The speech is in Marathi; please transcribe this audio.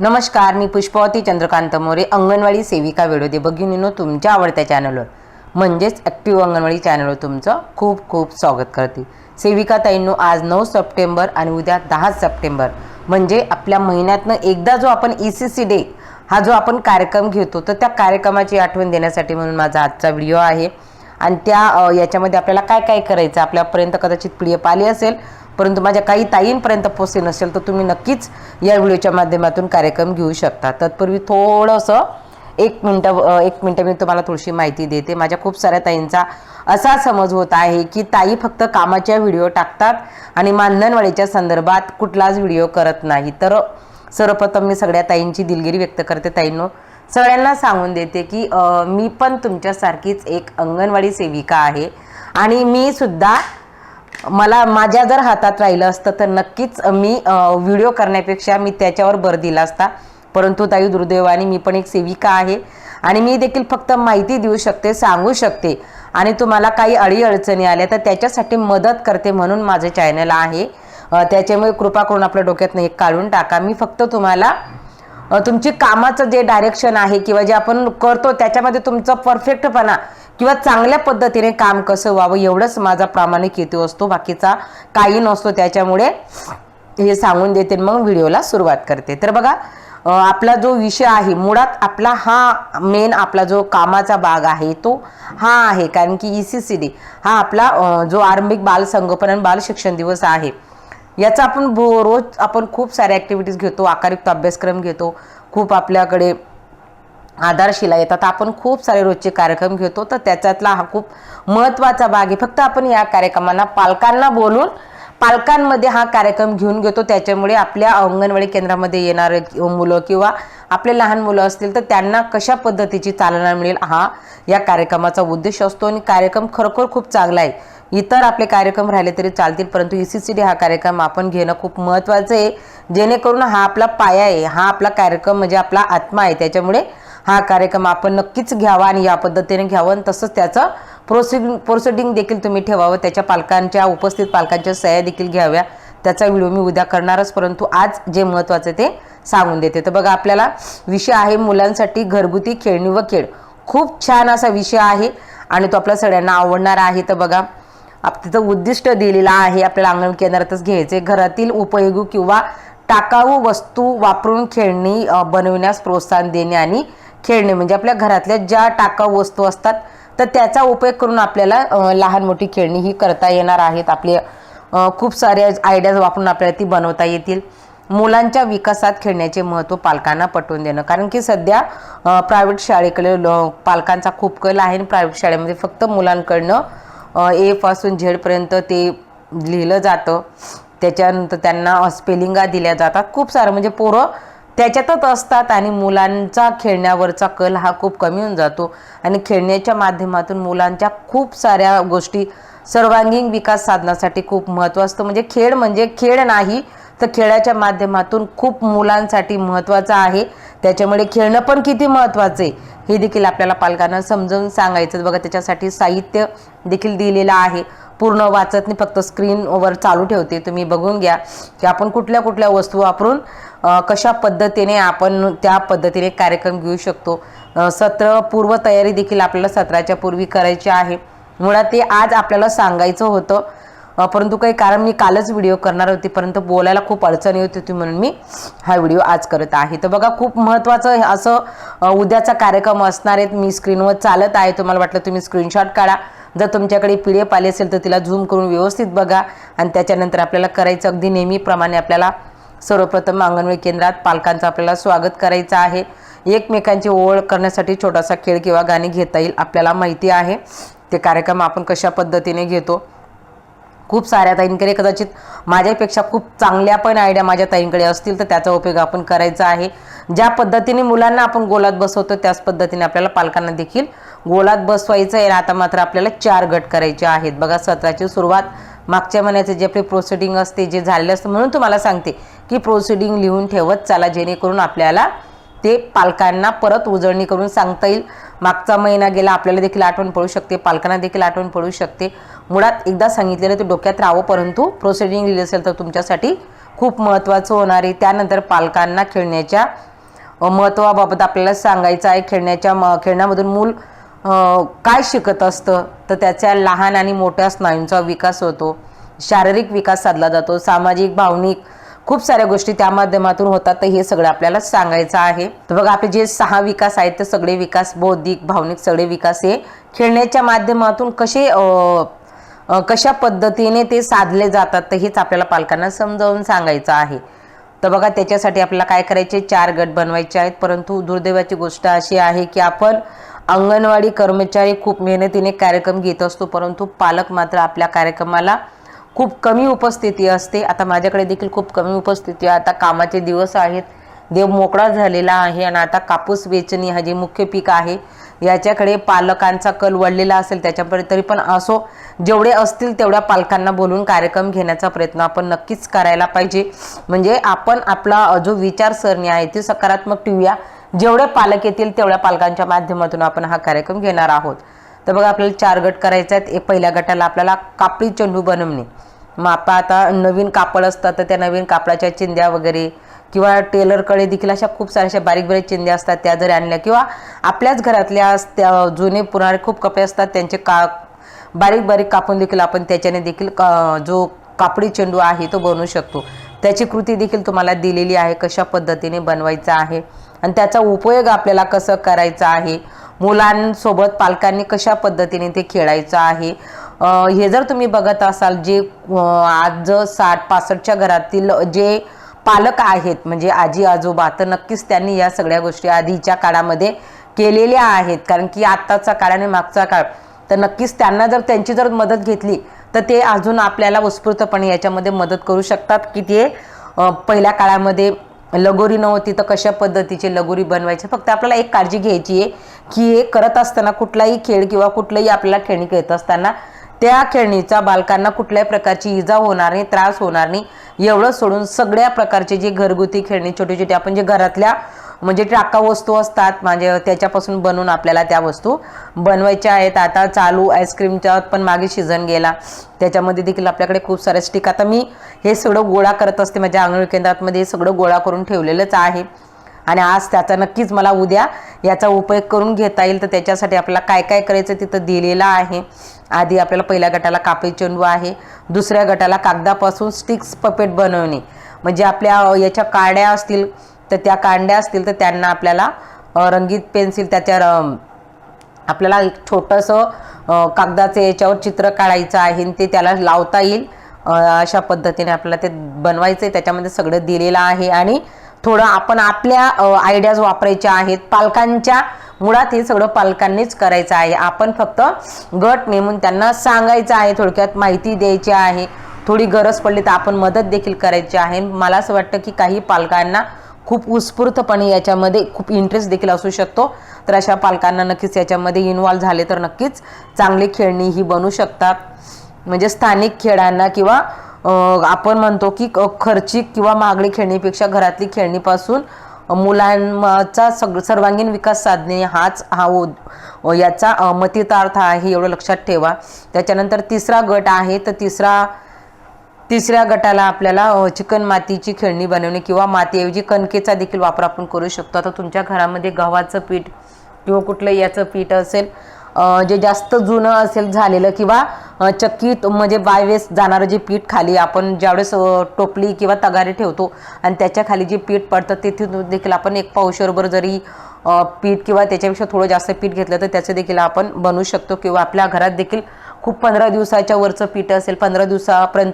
नमस्कार मी पुष्पावती चंद्रकांत मोरे अंगणवाडी सेविका वेळोदे भगिनीनो तुमच्या आवडत्या चॅनलवर म्हणजेच ॲक्टिव्ह अंगणवाडी चॅनलवर तुमचं खूप खूप स्वागत करते. सेविका ताईंनो आज नऊ सप्टेंबर आणि उद्या दहा सप्टेंबर. म्हणजे आपल्या महिन्यातनं एकदा जो आपण ई सी सी डे हा जो आपण कार्यक्रम घेतो तर त्या कार्यक्रमाची आठवण देण्यासाठी म्हणून माझा आजचा व्हिडिओ आहे. आणि त्या याच्यामध्ये आपल्याला काय काय करायचं आपल्यापर्यंत कदाचित पी डी एफ आली असेल परंतु माझ्या काही ताईंपर्यंत पोचले नसेल तर तुम्ही नक्कीच या व्हिडिओच्या माध्यमातून कार्यक्रम घेऊ शकता. तत्पूर्वी थोडंसं एक मिनटं एक मिनटं मी तुम्हाला थोडीशी माहिती देते. माझ्या खूप साऱ्या ताईंचा असा समज होत आहे की ताई फक्त कामाच्या व्हिडिओ टाकतात आणि मानधनवाडीच्या संदर्भात कुठलाच व्हिडिओ करत नाही. तर सर्वप्रथम मी सगळ्या ताईंची दिलगिरी व्यक्त करते. ताईंनो सगळ्यांना सांगून देते की मी पण तुमच्यासारखीच एक अंगणवाडी सेविका आहे आणि मी सुद्धा मला माझ्या जर हातात राहिलं असतं तर नक्कीच मी व्हिडिओ करण्यापेक्षा मी त्याच्यावर भर दिला असता. परंतु ताई दुर्दैवाने मी पण एक सेविका आहे आणि मी देखील फक्त माहिती देऊ शकते सांगू शकते. आणि तुम्हाला काही अडीअडचणी आल्या तर त्याच्यासाठी मदत करते म्हणून माझं चॅनल आहे. त्याच्यामुळे कृपा करून आपल्या डोक्यातनं एक काढून टाका. मी फक्त तुम्हाला तुमची कामाचं जे डायरेक्शन आहे किंवा जे आपण करतो त्याच्यामध्ये तुमचं परफेक्टपणा किंवा चांगल्या पद्धतीने काम कसं व्हावं एवढंच माझा प्रामाणिक हेतू असतो. बाकीचा काही नसतो त्याच्यामुळे हे सांगून देते आणि मग व्हिडिओला सुरुवात करते. तर बघा आपला जो विषय आहे मुळात आपला हा मेन आपला जो कामाचा भाग आहे तो हा आहे. कारण की ई सी सी डी हा आपला जो आरंभिक बाल संगोपन आणि बाल शिक्षण दिवस आहे. याचा आपण भो- रोज आपण खूप साऱ्या ॲक्टिव्हिटीज घेतो आकारयुक्त अभ्यासक्रम घेतो. खूप आपल्याकडे आधारशिला येतात. आपण खूप सारे रोजचे कार्यक्रम घेतो तर त्याच्यातला हा खूप महत्त्वाचा भाग आहे. फक्त आपण या कार्यक्रमांना पालकांना बोलून पालकांमध्ये हा कार्यक्रम घेऊन घेतो. त्याच्यामुळे आपल्या अंगणवाडी केंद्रामध्ये येणारे मुलं किंवा आपले लहान मुलं असतील तर त्यांना कशा पद्धतीची चालना मिळेल हा या कार्यक्रमाचा उद्देश असतो. आणि कार्यक्रम खरोखर खूप चांगला आहे. इतर आपले कार्यक्रम राहिले तरी चालतील परंतु ई सी सी डी हा कार्यक्रम आपण घेणं खूप महत्त्वाचं आहे. जेणेकरून हा आपला पाया आहे हा आपला कार्यक्रम म्हणजे आपला आत्मा आहे. त्याच्यामुळे हा कार्यक्रम आपण नक्कीच घ्यावा आणि या पद्धतीने घ्यावं आणि तसंच त्याचं प्रोसिडिंग प्रोसिडिंग देखील तुम्ही ठेवावं. त्याच्या पालकांच्या उपस्थित पालकांच्या सह्या देखील घ्याव्या. त्याचा व्हिडिओ मी उद्या करणारच परंतु आज जे महत्त्वाचं ते सांगून देते. तर बघा आपल्याला विषय आहे मुलांसाठी घरगुती खेळणी व खेळ. खूप छान असा विषय आहे आणि तो आपल्या सगळ्यांना आवडणार आहे. तर बघा आप तिथं उद्दिष्ट दिलेलं आहे. आपल्याला अंगण केंद्रातच घ्यायचे घरातील उपयोगी किंवा टाकाऊ वस्तू वापरून खेळणी बनविण्यास प्रोत्साहन देणे आणि खेळणे म्हणजे आपल्या घरातल्या ज्या टाकाऊ वस्तू असतात तर त्याचा उपयोग करून आपल्याला लहान मोठी खेळणी ही करता येणार आहेत. आपले खूप साऱ्या आयडियाज वापरून आपल्याला ती बनवता येतील. मुलांच्या विकासात खेळण्याचे महत्त्व पालकांना पटवून देणं. कारण की सध्या प्रायव्हेट शाळेकडे पालकांचा खूप कल आहे आणि प्रायव्हेट शाळेमध्ये फक्त मुलांकडनं ए पासून झेडपर्यंत ते लिहिलं जातं. त्याच्यानंतर त्यांना स्पेलिंगा दिल्या जातात. खूप सारं म्हणजे पोरं त्याच्यातच असतात आणि मुलांचा खेळण्यावरचा कल हा खूप कमी होऊन जातो. आणि खेळण्याच्या माध्यमातून मुलांच्या खूप साऱ्या गोष्टी सर्वांगीण विकास साधण्यासाठी खूप महत्त्व असतं म्हणजे खेळ म्हणजे खेळ नाही तर खेळाच्या माध्यमातून खूप मुलांसाठी महत्त्वाचं आहे. त्याच्यामुळे खेळणं पण किती महत्त्वाचं आहे. हे देखील आपल्याला पालकांना समजावून सांगायचं. बघा त्याच्यासाठी साहित्य देखील दिलेलं आहे. पूर्ण वाचत नाही फक्त स्क्रीनवर चालू ठेवते. तुम्ही बघून घ्या की आपण कुठल्या कुठल्या वस्तू वापरून कशा पद्धतीने आपण त्या पद्धतीने कार्यक्रम घेऊ शकतो. सत्र पूर्व तयारी देखील आपल्याला सत्राच्या पूर्वी करायची आहे. मुळात ते आज आपल्याला सांगायचं होतं परंतु काही कारण मी कालच व्हिडिओ करणार होती परंतु बोलायला खूप अडचणी होती होती म्हणून मी हा व्हिडिओ आज करत आहे. तर बघा खूप महत्त्वाचं असं उद्याचा कार्यक्रम असणार आहेत मी स्क्रीनवर चालत आहे. तुम्हाला वाटलं तुम्ही स्क्रीनशॉट काढा. जर तुमच्याकडे पी डी एफ आली असेल तर तिला झूम करून व्यवस्थित बघा. आणि त्याच्यानंतर आपल्याला करायचं अगदी नेहमीप्रमाणे आपल्याला सर्वप्रथम अंगणवाडी केंद्रात पालकांचं आपल्याला स्वागत करायचं आहे. एकमेकांची ओळख करण्यासाठी छोटासा खेळ किंवा गाणी घेता येईल आपल्याला माहिती आहे. ते कार्यक्रम आपण कशा पद्धतीने घेतो? खूप साऱ्या ताईंकडे कदाचित माझ्यापेक्षा खूप चांगल्या पण आयडिया माझ्या ताईंकडे असतील तर त्याचा उपयोग आपण करायचा आहे. ज्या पद्धतीने मुलांना आपण गोलात बसवतो त्याच पद्धतीने आपल्याला पालकांना देखील गोलात बसवायचं आहे. आता मात्र आपल्याला चार गट करायचे आहेत. बघा सत्राची सुरुवात मागच्या महिन्याचे जे आपले प्रोसिडिंग असते जे झालेलं असतं म्हणून तुम्हाला सांगते की प्रोसिडिंग लिहून ठेवत चला जेणेकरून आपल्याला ते पालकांना परत उजळणी करून सांगता येईल. मागचा महिना गेला आपल्याला देखील आठवण पडू शकते पालकांना देखील आठवण पडू शकते. मुळात एकदा सांगितलेलं ते डोक्यात राहावं परंतु प्रोसिडिंग लिहिली असेल तर तुमच्यासाठी खूप महत्त्वाचं होणार आहे. त्यानंतर पालकांना खेळण्याच्या महत्त्वाबाबत आपल्याला सांगायचं आहे. खेळण्याच्या म खेळण्यामधून मूल काय शिकत असतं तर त्याच्या लहान आणि मोठ्या स्नायूंचा विकास होतो. शारीरिक विकास साधला जातो सामाजिक भावनिक खूप साऱ्या गोष्टी त्या माध्यमातून होतात तर हे सगळं आपल्याला सांगायचं आहे. तर बघा आपले जे सहा विकास आहेत ते सगळे विकास बौद्धिक भावनिक सगळे विकास हे खेळण्याच्या माध्यमातून कसे कशा पद्धतीने ते साधले जातात तर हेच आपल्याला पालकांना समजावून सांगायचं आहे. तर बघा त्याच्यासाठी आपल्याला काय करायचे? चार गट बनवायचे आहेत. परंतु दुर्दैवाची गोष्ट अशी आहे की आपण अंगणवाडी कर्मचारी खूप मेहनतीने कार्यक्रम घेत असतो परंतु पालक मात्र आपल्या कार्यक्रमाला खूप कमी उपस्थिती असते. आता माझ्याकडे देखील खूप कमी उपस्थिती आता कामाचे दिवस आहेत. देव मोकळा झालेला आहे आणि आता कापूस वेचणी हा जे मुख्य पीक आहे याच्याकडे पालकांचा कल वळलेला असेल त्याच्यापर्यंत तरी पण असो जेवढे असतील तेवढ्या पालकांना बोलून कार्यक्रम घेण्याचा प्रयत्न आपण नक्कीच करायला पाहिजे. म्हणजे आपण आपला जो विचारसरणी आहे ती सकारात्मक ठेवूया. जेवढे पालक येतील तेवढ्या पालकांच्या माध्यमातून आपण हा कार्यक्रम घेणार आहोत. तर बघा आपल्याला चार गट करायचे आहेत. एक पहिल्या गटाला आपल्याला कापडी चेंडू बनवणे. मापा आता नवीन कापड असतात तर त्या नवीन कापडाच्या चिंध्या वगैरे किंवा टेलरकडे देखील अशा खूप साऱ्याशा बारीक बारीक चिंध्या असतात त्या जरी आणल्या किंवा आपल्याच घरातल्या त्या जुने पुराणे खूप कपडे असतात त्यांचे का बारीक बारीक कापून देखील आपण त्याच्याने देखील का- जो कापडी चेंडू आहे तो बनवू शकतो. त्याची कृती देखील तुम्हाला दिलेली आहे कशा पद्धतीने बनवायचा आहे आणि त्याचा उपयोग आपल्याला कसं करायचा आहे मुलांसोबत पालकांनी कशा पद्धतीने ते खेळायचं आहे हे जर तुम्ही बघत असाल जे आज साठ पासष्टच्या घरातील जे पालक आहेत म्हणजे आजी आजोबा तर नक्कीच त्यांनी या सगळ्या गोष्टी आधीच्या काळामध्ये केलेल्या आहेत. कारण की आत्ताचा काळ आणि मागचा काळ तर नक्कीच त्यांना जर त्यांची जर मदत घेतली तर ते अजून आपल्याला उत्स्फूर्तपणे याच्यामध्ये मदत करू शकतात की ते पहिल्या काळामध्ये लगोरी नव्हती तर कशा पद्धतीची लगोरी बनवायची. फक्त आपल्याला एक काळजी घ्यायची आहे की हे करत असताना कुठलाही खेळ किंवा कुठलंही आपल्याला खेळणी खेळत असताना त्या खेळणीचा बालकांना कुठल्याही प्रकारची इजा होणार नाही त्रास होणार नाही. एवढं सोडून सगळ्या प्रकारचे जे घरगुती खेळणी छोटी छोटी आपण जे घरातल्या म्हणजे टाका वस्तू असतात म्हणजे त्याच्यापासून बनवून आपल्याला त्या वस्तू बनवायच्या आहेत. आता चालू आईस्क्रीमचा पण मागे सीझन गेला. त्याच्यामध्ये देखील आपल्याकडे खूप सारे स्टिक आता मी हे सगळं गोळा करत असते माझ्या अंगणवाडी केंद्रामध्ये हे सगळं गोळा करून ठेवलेलंच आहे. आणि आज त्याचा नक्कीच मला उद्या याचा उपयोग करून घेता येईल. तर त्याच्यासाठी आपल्याला काय काय करायचं तिथं दिलेलं आहे. आधी आपल्याला पहिल्या गटाला कापडी चेंडू आहे. दुसऱ्या गटाला कागदापासून स्टिक्स पपेट बनवणे. म्हणजे आपल्या याच्या काड्या असतील तर त्या कांड्या असतील तर त्यांना आपल्याला रंगीत पेन्सिल त्याच्या आपल्याला एक छोटंसं कागदाचं याच्यावर चित्र काढायचं आहे आणि ते त्याला लावता येईल. अशा पद्धतीने आपल्याला ते बनवायचं आहे त्याच्यामध्ये सगळं दिलेलं आहे. आणि थोडं आपण आपल्या आयडियाज वापरायच्या आहेत. पालकांच्या मुळात हे सगळं पालकांनीच करायचं आहे. आपण फक्त गट नेमून त्यांना सांगायचं आहे थोडक्यात माहिती द्यायची आहे. थोडी गरज पडली तर आपण मदत देखील करायची आहे. मला असं वाटतं की काही पालकांना खूप उत्स्फूर्तपणे याच्यामध्ये खूप इंटरेस्ट देखील असू शकतो. तर अशा पालकांना नक्कीच याच्यामध्ये इन्वॉल्व्ह झाले तर नक्कीच चांगली खेळणी ही बनू शकतात. म्हणजे स्थानिक खेळांना किंवा आपण म्हणतो की खर्चिक किंवा मागणी खेळणीपेक्षा घरातली खेळणीपासून मुलांचा सग सर्वांगीण विकास साधणे हाच हा ओ याचा मतितार्थ आहे एवढं लक्षात ठेवा. त्याच्यानंतर तिसरा गट आहे तर तिसरा तिसऱ्या गटाला आपल्याला चिकन मातीची खेळणी बनवणे किंवा मातीऐवजी कणकेचा देखील वापर आपण करू शकतो. आता तुमच्या घरामध्ये गव्हाचं पीठ किंवा कुठलंही याचं पीठ असेल जे जास्त जुनं असेल झालेलं किंवा चक्कीत म्हणजे बायवेस जाणारं जे पीठ खाली आपण ज्यावेळेस टोपली किंवा तगारी ठेवतो आणि त्याच्याखाली जे पीठ पडतं तिथून देखील आपण एक पावशरभर जरी पीठ किंवा त्याच्यापेक्षा थोडं जास्त पीठ घेतलं तर त्याचं देखील आपण बनवू शकतो किंवा आपल्या घरात देखील खूप पंधरा दिवसाच्या वरचं पीठ असेल पंधरा दिवसापर्यंत